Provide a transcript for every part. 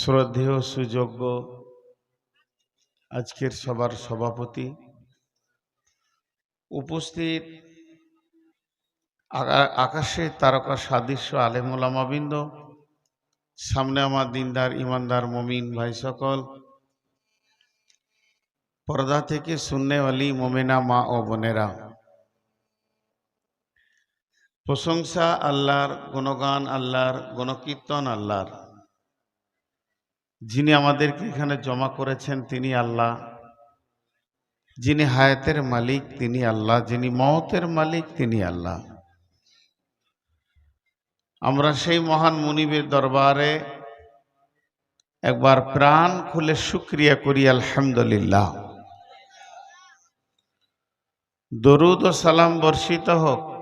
শ্রদ্ধেয় সুযোগ্য আজকের সবার সভাপতি, উপস্থিত আকাশে তারকা সাদৃশ্য আলেমুলামাবিন্দ সামনে আমার দিনদার ইমানদার মমিন ভাই সকল, পর্দা থেকে শূন্যওয়ালি মোমেনা মা ও বোনেরা। প্রশংসা আল্লাহর, গুণগান আল্লাহর, গুণকীর্তন আল্লাহর। যিনি আমাদেরকে এখানে জমা করেছেন তিনি আল্লাহ। যিনি হায়াতের মালিক তিনি আল্লাহ। যিনি মহতের মালিক তিনি আল্লাহ। আমরা সেই মহান মুনিবের দরবারে একবার প্রাণ খুলে শুক্রিয়া করি, আলহামদুলিল্লাহ। দরুদ ও সালাম বর্ষিত হোক।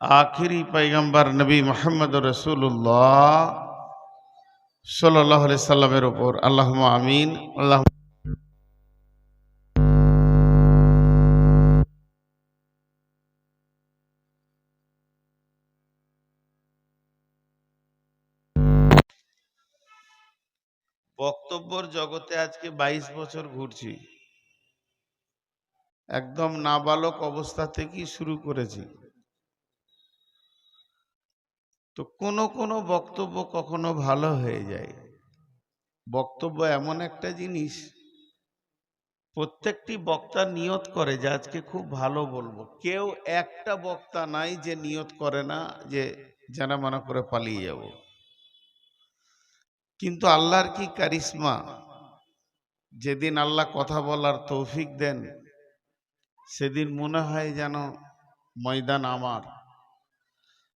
আখিরি পৈগম্বর নবী মোহাম্মদ রসুল্লাহ সাল্লাহ সাল্লামের ওপর আল্লাহ আমিন। আল্লাহ বক্তব্যর জগতে আজকে বাইশ বছর ঘুরছি। একদম নাবালক অবস্থা থেকেই শুরু করেছি। তো কোনো কোনো বক্তব্য কখনো ভালো হয়ে যায়। বক্তব্য এমন একটা জিনিস, প্রত্যেকটি বক্তা নিয়ত করে যে আজকে খুব ভালো বলব। কেউ একটা বক্তা নাই যে নিয়ত করে না যে জানা মানা করে পালিয়ে যাব। কিন্তু আল্লাহর কি কারিশমা? যেদিন আল্লাহ কথা বলার তৌফিক দেন, সেদিন মনে হয় যেন ময়দান আমার।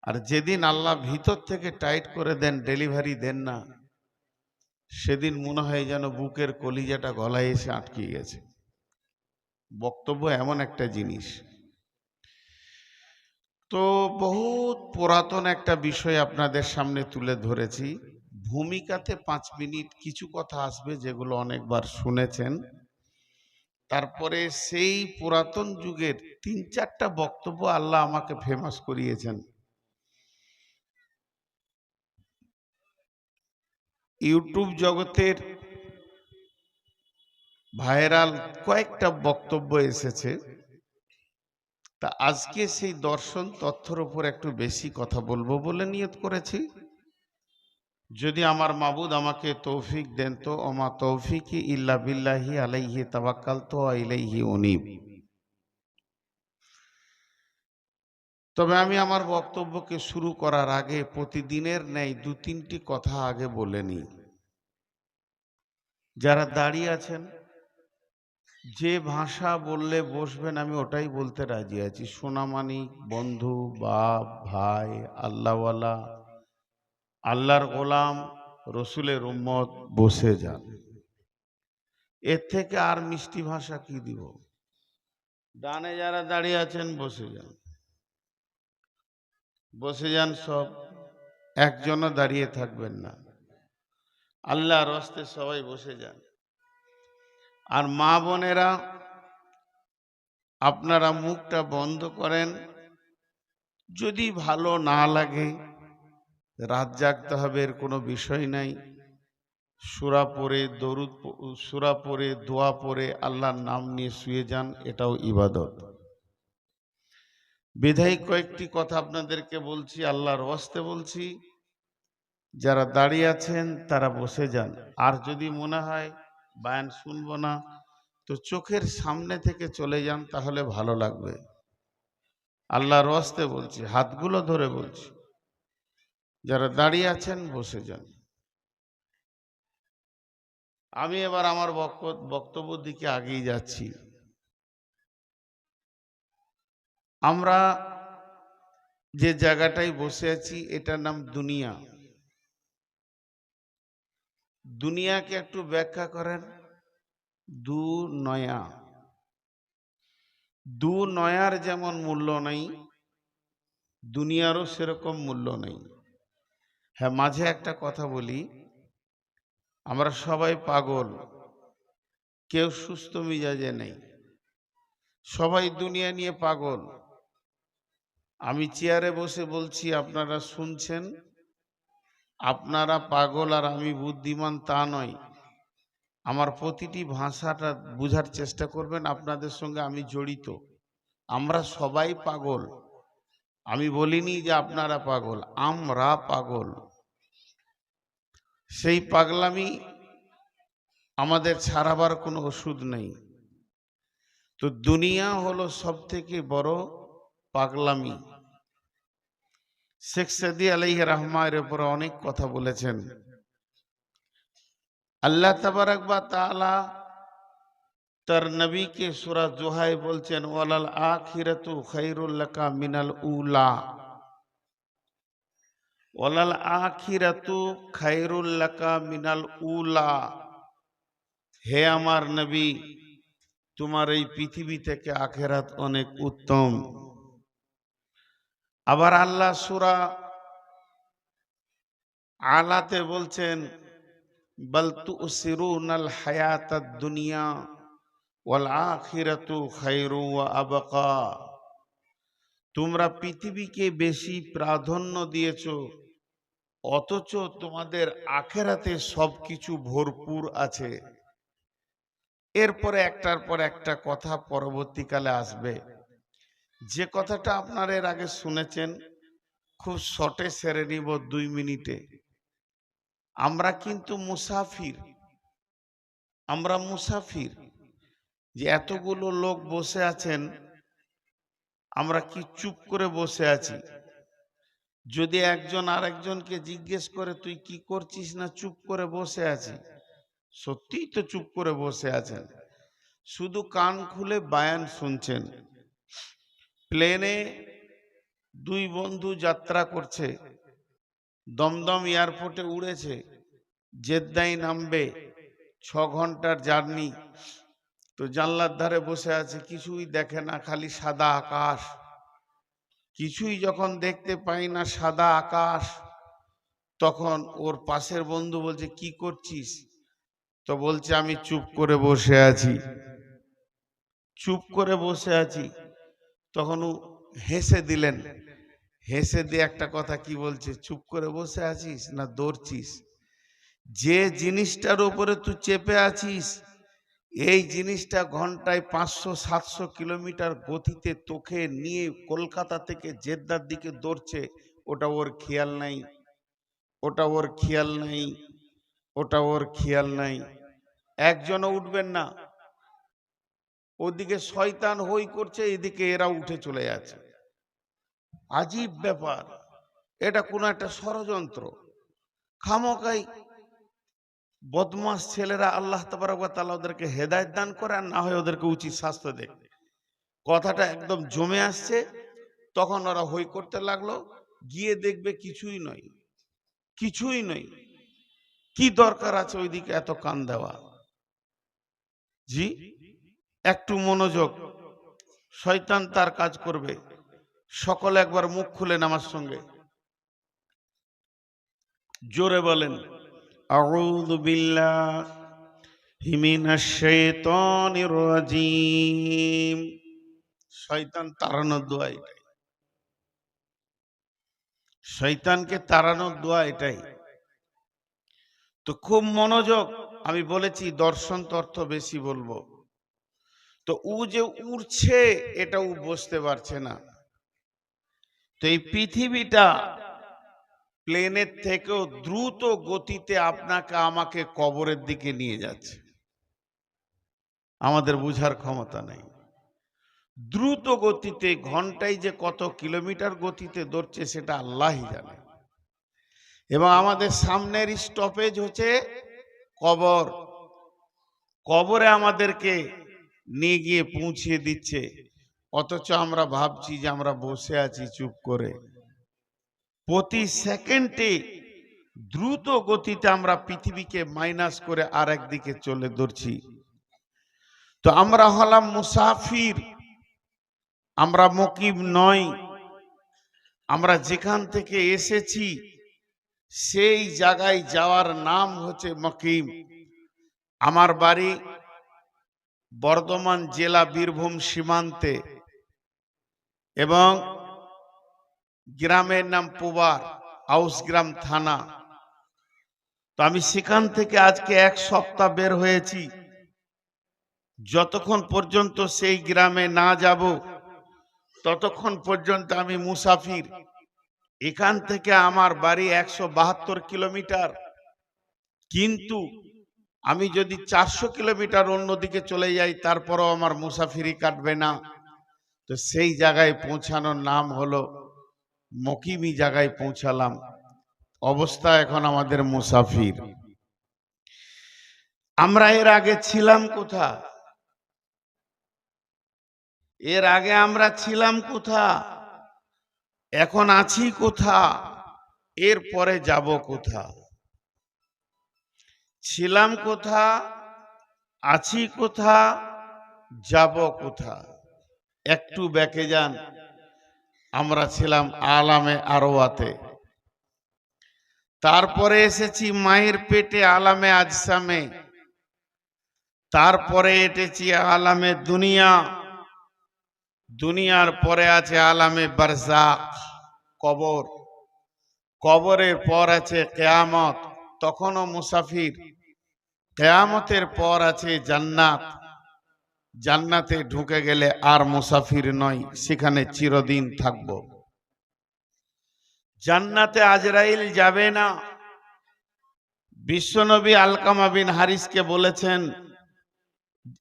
আর যেদিন আল্লাহ ভিতর থেকে টাইট করে দেন, ডেলিভারি দেন না, সেদিন মনে হয় যেন বুকের কলিজাটা গলায় এসে আটকে গেছে। বক্তব্য এমন একটা জিনিস। তো বহুত পুরাতন একটা বিষয় আপনাদের সামনে তুলে ধরেছি। ভূমিকাতে পাঁচ মিনিট কিছু কথা আসবে যেগুলো অনেকবার শুনেছেন। তারপরে সেই পুরাতন যুগের তিন চারটা বক্তব্য আল্লাহ আমাকে ফেমাস করিয়েছেন। ইউটিউব জগতের ভাইরাল কয়েকটা বক্তব্য এসেছে। তা আজকে সেই দর্শন তথ্যর উপর একটু বেশি কথা বলব বলে নিয়ত করেছি। যদি আমার মাবুদ আমাকে তৌফিক দেন তো, ওমা তৌফিকি ইল্লা বিল্লাহি আলাইহি তাওয়াক্কাল তো ইলাইহি উনিব। তবে আমি আমার বক্তব্যকে শুরু করার আগে প্রতিদিনের ন্যায় দু তিনটি কথা আগে বলে নিই। যারা দাঁড়িয়ে আছেন, যে ভাষা বললে বসবেন, আমি ওটাই বলতে রাজি আছি। সোনামানি বন্ধু, বাপ, ভাই, আল্লাহওয়ালা, আল্লাহর গোলাম, রসুলের উম্মত, বসে যান। এর থেকে আর মিষ্টি ভাষা কি দিব? ডানে যারা দাঁড়িয়ে আছেন, বসে যান। বসে যান সব, একজনও দাঁড়িয়ে থাকবেন না। আল্লাহর হস্তে সবাই বসে যান। আর মা বোনেরা, আপনারা মুখটা বন্ধ করেন। যদি ভালো না লাগে, রাত জাগতে হবে, এর কোনো বিষয় নাই। সুরা পরে দরুদ সুরা পরে দোয়া পরে আল্লাহর নাম নিয়ে শুয়ে যান, এটাও ইবাদত। বিধায়ী কয়েকটি কথা আপনাদেরকে বলছি, আল্লাহর ওয়াস্তে বলছি। যারা দাঁড়িয়ে আছেন, তারা বসে যান। আর যদি মনে হয় বায়ান শুনব না, তো চোখের সামনে থেকে চলে যান, তাহলে ভালো লাগবে। আল্লাহর ওয়াস্তে বলছি, হাতগুলো ধরে বলছি। যারা দাঁড়িয়ে আছেন, বসে যান। আমি এবার আমার বক্ত- বক্তব্য দিকে আগিয়ে যাচ্ছি। আমরা যে জায়গাটায় বসে আছি, এটার নাম দুনিয়া। দুনিয়াকে একটু ব্যাখ্যা করেন। দু নয়া। দু নয়ার যেমন মূল্য নেই, দুনিয়ারও সেরকম মূল্য নেই। হ্যাঁ মাঝে একটা কথা বলি। আমরা সবাই পাগল। কেউ সুস্থ মিজাজে নেই। সবাই দুনিয়া নিয়ে পাগল। আমি চেয়ারে বসে বলছি, আপনারা শুনছেন? আপনারা পাগল আর আমি বুদ্ধিমান তা নয়। আমার প্রতিটি ভাষাটা বোঝার চেষ্টা করবেন, আপনাদের সঙ্গে আমি জড়িত। আমরা সবাই পাগল। আমি বলিনি যে আপনারা পাগল, আমরা পাগল। সেই পাগলামি আমাদের ছাড়াবার কোনো ওষুধ নেই। তো দুনিয়া হলো সব থেকে বড় পাগলামি। শেখ সদি আলাইহ রহমায়ের উপর অনেক কথা বলেছেন। আল্লাহ তাবারাক বা তাআলা তার নবীকে সূরা জোহাই বলছেন, ওয়ালাল আখিরাতু খায়রুল লাকা মিনাল উলা। ওয়ালাল আখিরাতু খায়রুল লাকা মিনাল উলা। হে আমার নবী, তোমার এই পৃথিবী থেকে আখেরাত অনেক উত্তম। আবার আল্লাহ সুরা আলাতে বলছেন, বল তুসিরুনাল হায়াত দুনিয়া ওয়াল আখিরাতু ওয়া আবকা। তোমরা পৃথিবীকে বেশি প্রাধান্য দিয়েছ, অথচ তোমাদের আখেরাতে সবকিছু ভরপুর আছে। এরপরে একটার পর একটা কথা পরবর্তীকালে আসবে। যে কথাটা আপনারা এর আগে শুনেছেন, খুব শর্টে সেরে নিব দুই মিনিটে। আমরা কিন্তু মুসাফির। আমরা মুসাফির। যে এতগুলো লোক বসে আছেন, আমরা কি চুপ করে বসে আছি? যদি একজন আরেকজনকে জিজ্ঞেস করে, তুই কি করছিস না চুপ করে বসে আছি? সত্যিই তো চুপ করে বসে আছেন। শুধু কান খুলে বায়ান শুনছেন। প্লেনে দুই বন্ধু যাত্রা করছে। দমদম এয়ারপোর্টে উড়েছে। জেদ্দাই নামবে। ছ ঘণ্টার জার্নি। তো জানলার ধারে বসে আছে। কিছুই দেখে না, খালি সাদা আকাশ। কিছুই যখন দেখতে পাই না, সাদা আকাশ। তখন ওর পাশের বন্ধু বলছে, কি করছিস? তো বলছে, আমি চুপ করে বসে আছি। চুপ করে বসে আছি। তখন হেসে দিলেন। হেসে দিয়ে একটা কথা কি বলছে? চুপ করে বসে আছিস না দৌড়ছিস? যে জিনিসটার উপরে তুই চেপে আছিস, এই জিনিসটা ঘন্টায় পাঁচশো, সাতশো কিলোমিটার গতিতে তোকে নিয়ে কলকাতা থেকে জেদ্দার দিকে দৌড়ছে, ওটা ওর খেয়াল নাই। ওটা ওর খেয়াল নাই। ওটা ওর খেয়াল নাই। একজনও উঠবেন না। ওদিকে শয়তান হই করছে, এদিকে এরা উঠে চলে যাচ্ছে। আজীব ব্যাপার। এটা কোনো একটা ষড়যন্ত্র। খামকাই বদমাস ছেলেরা আল্লাহ তালা ওদেরকে হেদায়ত দান করে, আর না হয় ওদেরকে উচিত স্বাস্থ্য দেখবে কথাটা একদম জমে আসছে, তখন ওরা হই করতে লাগল। গিয়ে দেখবে কিছুই নয়। কিছুই নয়। কি দরকার আছে ওইদিকে এত কান দেওয়া? জি? একটু মনোযোগ। শয়তান তার কাজ করবে। সকলে একবার মুখ খুলেন আমার সঙ্গে। জোরে বলেন, আউযু বিল্লাহি মিনাশ শাইতানির রাজিম। শয়তান তাড়ানোর দোয়া এটাই। শয়তানকে তাড়ানোর দোয়া এটাই। তো খুব মনোযোগ, আমি বলেছি, দর্শন তর্থ বেশি বলব। তো উ যে উড়ছে এটা উ বুঝতে পারছে না। তো এই পৃথিবীটা প্লেনের থেকেও দ্রুত গতিতে আপনাকে আমাকে কবরের দিকে নিয়ে যাচ্ছে। আমাদের বুঝার ক্ষমতা নেই। দ্রুত গতিতে, ঘন্টায় যে কত কিলোমিটার গতিতে দৌড়ছে, সেটা আল্লাহই জানে। এবং আমাদের সামনের স্টপেজ হচ্ছে কবর। কবরে আমাদেরকে নিয়ে গিয়ে পৌঁছিয়ে দিচ্ছে। অথচ আমরা ভাবছি যে আমরা বসে আছি চুপ করে। প্রতি সেকেন্ডে দ্রুত গতিতে আমরা পৃথিবীকে মাইনাস করে আর একদিকে চলে ধরছি। তো আমরা হলাম মুসাফির। আমরা মকিব নই। আমরা যেখান থেকে এসেছি, সেই জায়গায় যাওয়ার নাম হচ্ছে মকিম আমার বাড়ি বর্ধমান জেলা বীরভূম সীমান্তে এবং গ্রামের নাম পোবার, আউসগ্রাম থানা। তো আমি সেখান থেকে আজকে এক সপ্তাহ বের হয়েছি। যতক্ষণ পর্যন্ত সেই গ্রামে না যাব, ততক্ষণ পর্যন্ত আমি মুসাফির। এখান থেকে আমার বাড়ি একশো বাহাত্তর কিলোমিটার। কিন্তু আমি যদি চারশো কিলোমিটার অন্যদিকে চলে যাই, তারপরও আমার মুসাফিরি কাটবে না। তো সেই জায়গায় পৌঁছানোর নাম হলো মকিমি জায়গায় পৌঁছালাম। অবস্থা এখন আমাদের মুসাফির। আমরা এর আগে ছিলাম কোথা এর আগে আমরা ছিলাম কোথা এখন আছি কোথা এরপরে যাব কোথা ছিলাম কোথা, আছি কোথা, যাব কোথা? একটু ব্যাকে যান। আমরা ছিলাম আলামে আরোয়াতে তারপরে এসেছি মায়ের পেটে আলামে আজসামে। তারপরে এটেছি আলামে দুনিয়া। দুনিয়ার পরে আছে আলামে বারজাক কবর। কবরের পর আছে কেয়ামত। তখনও মুসাফির। কেয়ামতের পর আছে জান্নাত। জান্নাতে ঢুকে গেলে আর মুসাফির নয়, সেখানে চিরদিন থাকব। জান্নাতে আজরাইল যাবে না। বিশ্বনবী আলকামা বিন হারিসকে বলেছেন,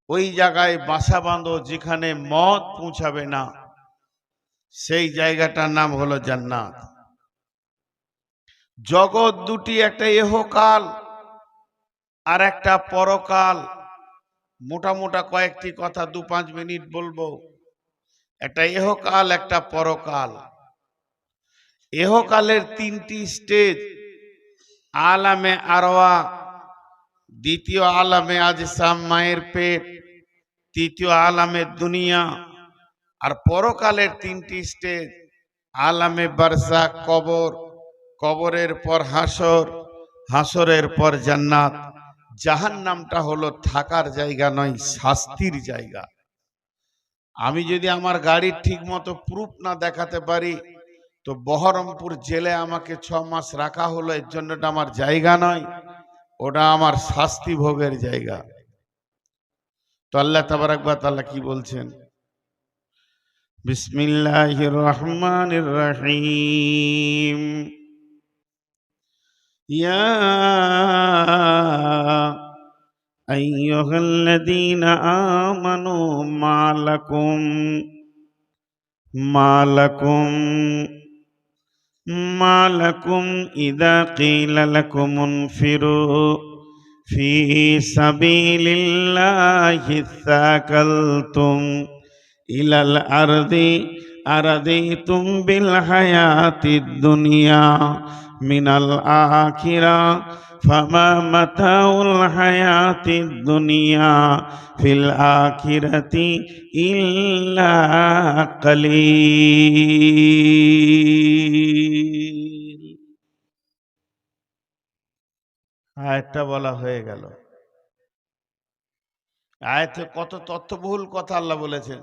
ওই জায়গায় বাসা বাঁধো যেখানে মত পৌঁছাবে না। সেই জায়গাটার নাম হলো জান্নাত। জগৎ দুটি, একটা এহকাল আর একটা পরকাল। মোটা মোটা কয়েকটি কথা দু পাঁচ মিনিট বলব। একটা এহকাল একটা পরকাল। এহকালের তিনটি স্টেজ। আলামে আরওয়া, দ্বিতীয় আলামে আজসাম মায়ের পেট, তৃতীয় আলামে দুনিয়া আর পরকালের তিনটি স্টেজ। আলামে বারসা কবর। কবরের পর হাসর হাসরের পর জান্নাত। জাহান নামটা হলো থাকার জায়গা নয়, শাস্তির জায়গা। আমি যদি আমার গাড়ির ঠিক মতো প্রুফ না দেখাতে পারি, তো বহরমপুর জেলে আমাকে ছ মাস রাখা হলো, এর জন্যটা আমার জায়গা নয়, ওটা আমার শাস্তি ভোগের জায়গা। তো আল্লাহ তাবারাকবা তাআলা কি বলছেন? বিসমিল্লাহির রহমানির রহিম। يا أيها الذين آمنوا ما لكم ما لكم ما لكم إذا قيل لكم انفروا في سبيل الله ثاقلتم إلى الأرض أرضيتم بالحياة الدنيا من الآخرة فما متاع الحياة الدنيا في الآخرة إلا قليل আয়াতটা বলা হয়ে গেল আয়াতে কত তথ্যবহুল কথা আল্লাহ বলেছেন